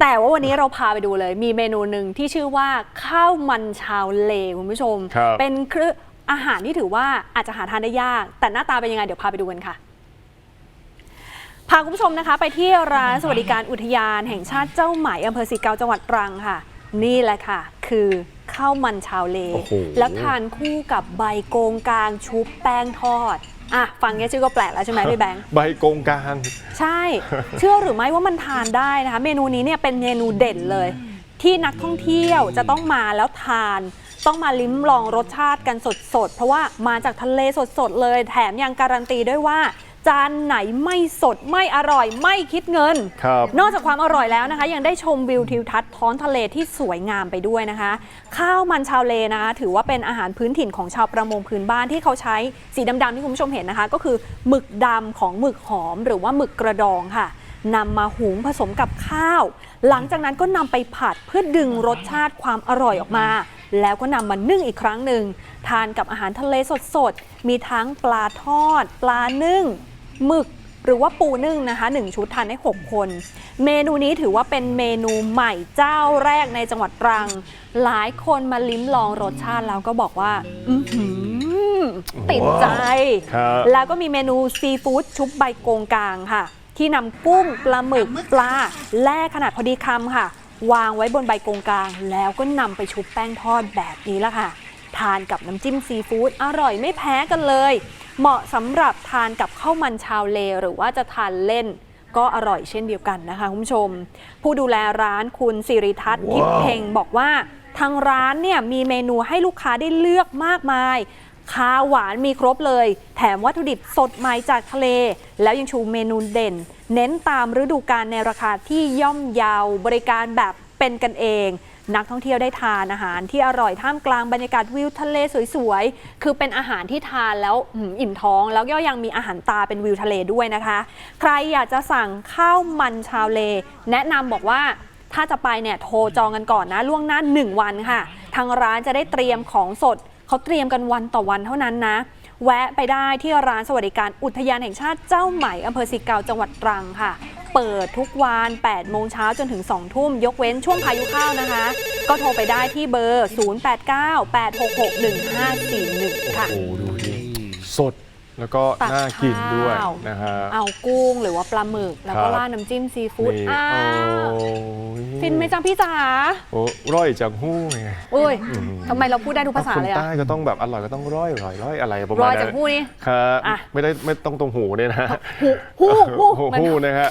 แต่ว่าวันนี้เราพาไปดูเลย มีเมนูหนึ่งที่ชื่อว่าข้าวมันชาวเลคุณผู้ชม ครับเป็นคืออาหารที่ถือว่าอาจจะหาทานได้ยาก แต่หน้าตาเป็นยังไงเดี๋ยวพาไปดูกันค่ะ พาคุณผู้ชมนะคะ ไปที่ร้านสวัสดิการอุทยานแห่งชาติเจ้าไหมอำเภอสีเกาจังหวัดตรังค่ะ นี่แหละค่ะ คือข้าวมันชาวเล โอ้โห แล้วทานคู่กับใบโกงกลางชุบแป้งทอด อะฟังเนี้ยชื่อก็แปลกแล้วใช่ไหมพี่แบงค์ใบกงกลาง ใช่ เชื่อหรือไม่ว่ามันทานได้นะคะ เมนูนี้เนี่ยเป็นเมนูเด่นเลย ที่นักท่องเที่ยวจะต้องมาแล้วทาน ต้องมาลิ้มลองรสชาติกันสดๆ เพราะว่ามาจากทะเลสดๆเลย แถมยังการันตีด้วยว่า จานไหนไม่สดไม่อร่อยไม่คิดเงิน ครับ นอกจากความอร่อยแล้วนะคะ ยังได้ชมวิวทิวทัศน์ท้องทะเลที่สวยงามไปด้วยนะคะ ข้าวมันชาวเลนะคะถือว่าเป็นอาหารพื้นถิ่นของชาวประมงพื้นบ้านที่เขาใช้สีดำๆที่คุณผู้ชมเห็นนะคะ ก็คือหมึกดำของหมึกหอม หรือว่าหมึกกระดองค่ะนำมาหุงผสมกับข้าว หลังจากนั้นก็นำไปผัดเพื่อดึงรสชาติความอร่อยออกมา แล้วก็นำมานึ่งอีกครั้งหนึ่ง ทานกับอาหารทะเลสดๆ มีทั้งปลาทอด ปลานึ่ง หมึกหรือว่าปูนึ่งนะคะ 1 ชุดทานได้ 6 คน เมนูนี้ถือว่าเป็นเมนูใหม่เจ้าแรกในจังหวัดตรัง หลายคนมาลิ้มลองรสชาติแล้วก็บอกว่า อือหือติดใจ ครับ แล้วก็มีเมนูซีฟู้ดชุบใบโกงกลางค่ะ ที่นำกุ้งปลาหมึกปลาแล่ขนาดพอดีคำค่ะ วางไว้บนใบโกงกลาง แล้วก็นำไปชุบแป้งทอดแบบนี้ละค่ะ ทานกับน้ำจิ้มซีฟู้ดอร่อยไม่แพ้กันเลย เหมาะสำหรับทานกับ ข้าวมันชาวเลหรือว่าจะทานเล่นก็อร่อยเช่นเดียวกันนะคะคุณผู้ชม ผู้ดูแลร้านคุณสิริทัศน์ทิพย์เพ็งบอกว่าทางร้านเนี่ยมีเมนูให้ลูกค้าได้เลือกมากมายข้าวหวานมีครบเลย แถมวัตถุดิบสดใหม่จากทะเล แล้วยังชูเมนูเด่น เน้นตามฤดูกาลในราคาที่ย่อมเยาวบริการแบบเป็นกันเอง นักท่องเที่ยวได้ทานอาหารที่อร่อยท่ามกลางบรรยากาศวิวทะเลสวยๆ คือเป็นอาหารที่ทานแล้วอิ่มท้อง แล้วก็ยังมีอาหารตาเป็นวิวทะเลด้วยนะคะ ใครอยากจะสั่งข้าวมันชาวเล แนะนำบอกว่าถ้าจะไปเนี่ยโทรจองกันก่อนนะล่วงหน้า 1 วันค่ะ ทางร้านจะได้เตรียมของสดเขาเตรียมกันวันต่อวันเท่านั้นนะ แวะไปได้ที่ร้านสวัสดิการอุทยานแห่งชาติเจ้าไหมอำเภอสิเกาจังหวัดตรังค่ะ เปิดทุกวัน8โมงเช้าจนถึง 2 ทุ่ม ยกเว้นช่วงพายุเข้านะคะ ก็โทรไปได้ที่เบอร์ 0898661541 ค่ะ โอ้โหดูดิสดแล้วก็ตักน่ากินด้วยข้าว นะฮะเอากุ้งหรือว่าปลาหมึก แล้วก็ครับราดน้ำจิ้มซีฟู้ดนี่อ้าโอ้วยฟินไหมจังพี่จ๋าโอ้ร่อยจังหู้ไงอุ้ยอืมทำไมเราพูดได้ทุกภาษาคนเลยอะใต้ก็ต้องแบบอร่อยก็ต้องร่อยร่อยร่อยอะไรประรมาอณยนั้จากนพูดนี่ครับอะ ไม่ได้ไม่ต้องตรงหูเนี่ยนะหูหูหูหูมัน หูนะฮะ